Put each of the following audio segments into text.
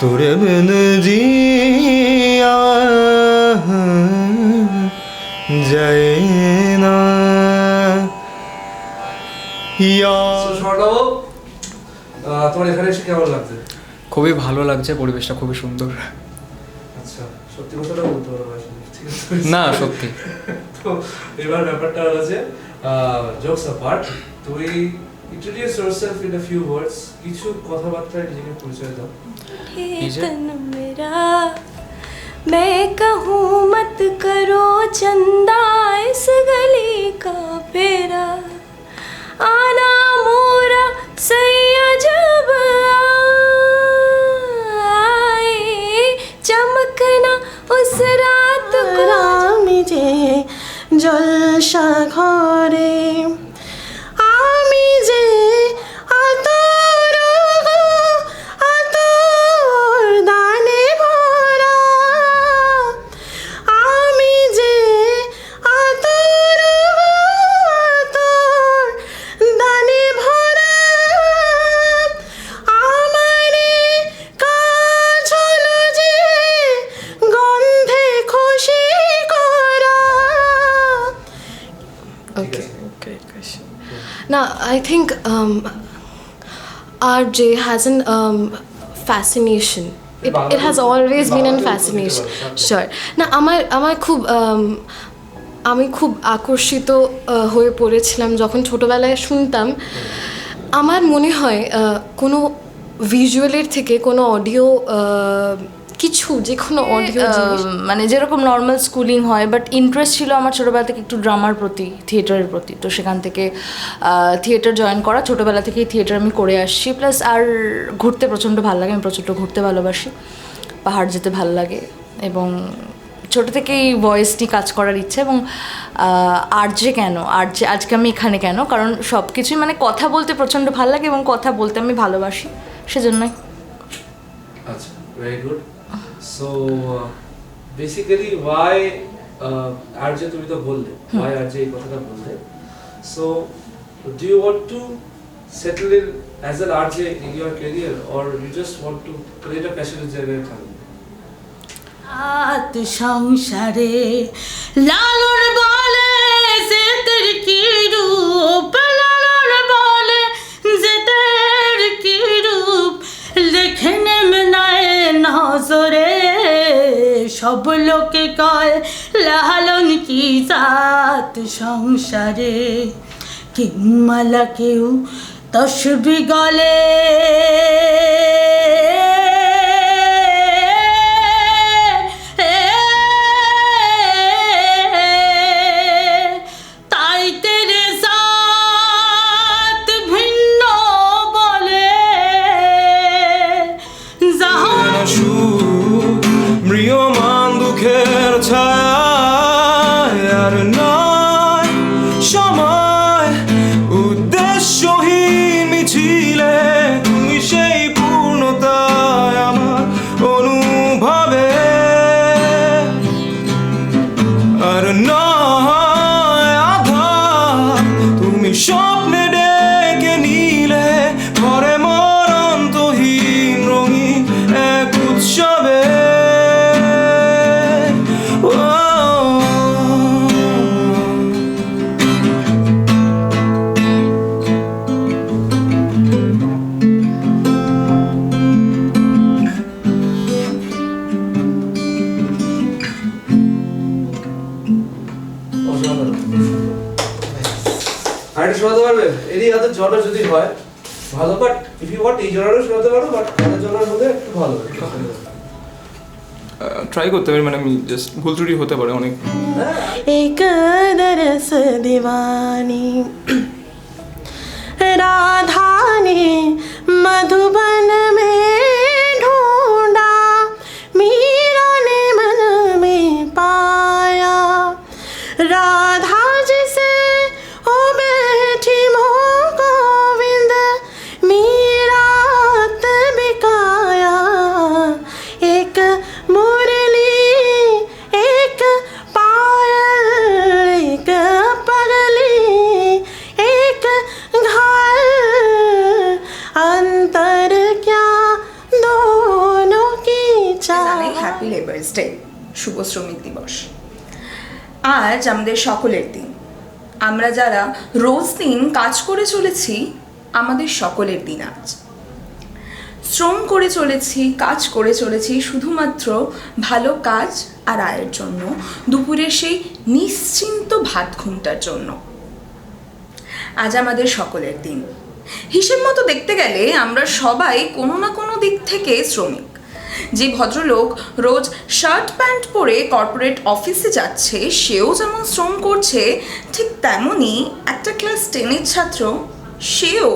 তোরে বিন জিয়া যায় না। ইয়া। তোমার এখানে এসে কেমন লাগছে? খুবই ভালো লাগছে পরিবেশটা খুবই সুন্দর। আচ্ছা সত্যি কথাটা বলতে না সত্যি। তো এবার ব্যাপারটা হলো যে জোকস অ্যাপার্ট তুই introduce yourself in a few words কিছু কথাবার্তায় নিজেকে পরিচয় দাও हे तन मेरा मैं कहूँ मत करो चंदा इस गली Now, I think um, RJ has an um, fascination. It, it has always been an fascination. Sure. না আমার আমার খুব um, আমি খুব আকর্ষিত uh, হয়ে পড়েছিলাম যখন ছোটবেলায় শুনতাম আমার মনে হয় uh, কোনো ভিজুয়ালের থেকে কোনো অডিও কিছু যে কোনো অডিও মানে যেরকম নর্মাল স্কুলিং হয় বাট ইন্টারেস্ট ছিল আমার ছোটোবেলা থেকে একটু ড্রামার প্রতি থিয়েটারের প্রতি। তো সেখান থেকে থিয়েটার জয়েন করা ছোটোবেলা থেকেই থিয়েটার আমি করে আসছি। প্লাস আর ঘুরতে প্রচণ্ড ভালো লাগে আমি প্রচণ্ড ঘুরতে ভালোবাসি। পাহাড় যেতে ভালো লাগে এবং ছোটো থেকেই ভয়েস নিয়ে কাজ করার ইচ্ছে এবং আর যে কেন আর যে আজকে আমি এখানে কেন? কারণ সব কিছুই মানে কথা বলতে প্রচণ্ড ভালো লাগে এবং কথা বলতে আমি ভালোবাসি সেজন্যই। আচ্ছা very good so basically why আর যে তুমি তো বললে ওয়াই আর যে এই কথাটা বললে? So do you want to settle in as an আর যে in your career or you just want to create a প্যাশনের জায়গায় থাকবে আত সংসারে লালন বলে জেতের কি রূপ? লালন বলে জেতের কি রূপ? দেখে নেমে নয় সব লোকে কয় লালন কি জাত সংসারে? কিংমালা কেউ তসবি গলে। মৃয়মান দুঃখের ছায় আরেকটা শোনাতে পারবে? এরই হাতে জনরা যদি হয় ভালো বাট ইফ ইউ ওয়ান্ট এই জনরা শোনাতে পারো বাট কাঁচা জনরার মধ্যে একটু ভালো। ট্রাই করতে পারি মানে আমি জাস্ট ভুল ত্রুটি হতে পারে অনেক। এক দরস দিওয়ানি মধুবনা শুভ শ্রমিক দিবস। আজ আমাদের সকলের দিন। আমরা যারা রোজ দিন কাজ করে চলেছি, আমাদের সকলের দিন আজ। শ্রম করে চলেছি, কাজ করে চলেছি, শুধুমাত্র ভালো কাজ আর আয়ের জন্য দুপুরে সেই নিশ্চিন্ত ভাত ঘুমটার জন্য। আজ আমাদের সকলের দিন। হিসেব মতো দেখতে গেলে আমরা সবাই কোনো না কোনো দিক থেকে শ্রমিক। যে ভদ্রলোক রোজ শার্ট প্যান্ট পরে কর্পোরেট অফিসে যাচ্ছে, সেও যেমন শ্রম করছে, ঠিক তেমনই একটা ক্লাস টেনের ছাত্র, সেও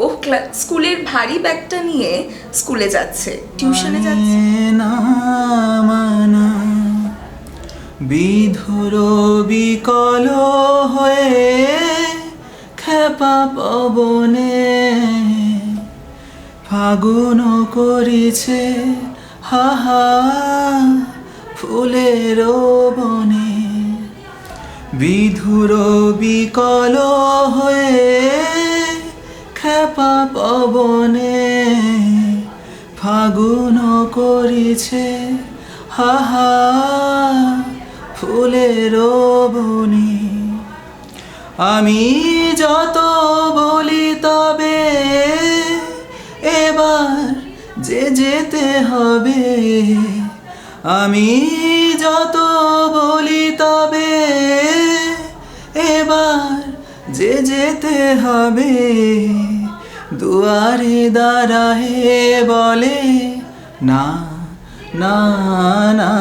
স্কুলের ভারী ব্যাগটা নিয়ে স্কুলে যাচ্ছে, টিউশনে যাচ্ছে। বিধুর বিকল হয়ে খেপা পবনে ফাগুন করিছে হাহা ফুলের বনে বিধুর বিকল হয়ে খেপা পবনে ফাগুন করিছে হাহা ফুলের বনে। আমি যত বলি তবে এবার যে যেতে হবে, আমি যত বলি তবে এবার যে যেতে হবে, দুয়ারে দাঁড়ায়ে বলে, না না না,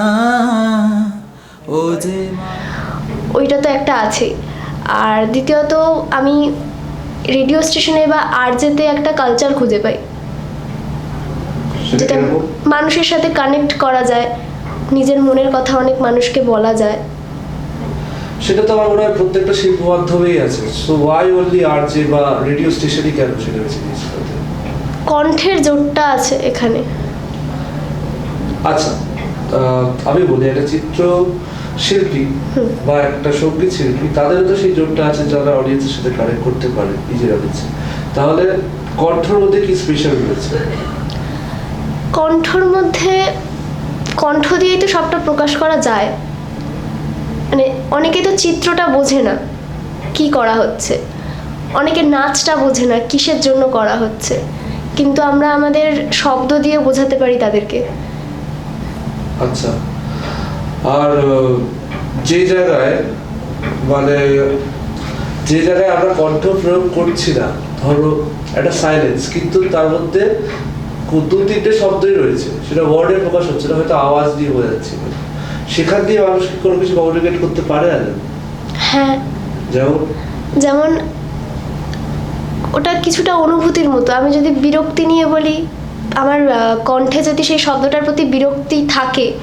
ও যে ওইটা তো একটা আছে। আর দ্বিতীয়ত, আমি রেডিও স্টেশনে বা আরজেতে একটা কালচার খুঁজে পাই। যেটা মানুষের সাথে কানেক্ট করা যায় নিজের মনের কথা অনেক মানুষকে বলা যায়। সেটা তো আমার মনে হয় প্রত্যেকটা শিল্প মাধ্যমেই আছে। সো ওয়াই অনলি আর যে বা রেডিও স্টেশনই কেন সেটা বেছে কণ্ঠের জোরটা আছে এখানে। আচ্ছা আমি বলি একটা চিত্র শিল্পী বা একটা সংগীত শিল্পী তাদেরও তো সেই জোরটা আছে যারা অডিয়েন্সের সাথে কানেক্ট করতে পারে নিজেরা দিচ্ছে তাহলে কণ্ঠর মধ্যে কি স্পেশাল রয়েছে? কণ্ঠর মধ্যে, কণ্ঠ দিয়েই তো সবটা প্রকাশ করা যায়। মানে অনেকে তো চিত্রটা বোঝে না কি করা হচ্ছে। অনেকে নাচটা বোঝে না কিসের জন্য করা হচ্ছে। কিন্তু আমরা আমাদের শব্দ দিয়ে বোঝাতে পারি তাদেরকে। আচ্ছা। আর যে জায়গায় মানে যে জায়গায় আমরা কণ্ঠ প্রয়োগ করছি না, ধরো একটা সাইলেন্স কিন্তু তার মধ্যে দু তিনটে শব্দই রয়েছে। সেটা ওয়ার্ডে প্রকাশ হচ্ছে না হয়তো আওয়াজ দিয়ে বোঝাচ্ছি। সেখান দিয়ে মানুষ কোনো কিছু কমিউনিকেট করতে পারে না? হ্যাঁ। যেমন? যেমন ওটা কিছুটা অনুভূতির মতো। আমি যদি বিরক্তি নিয়ে বলি আমার কণ্ঠে যদি সেই শব্দটার প্রতি বিরক্তি থাকে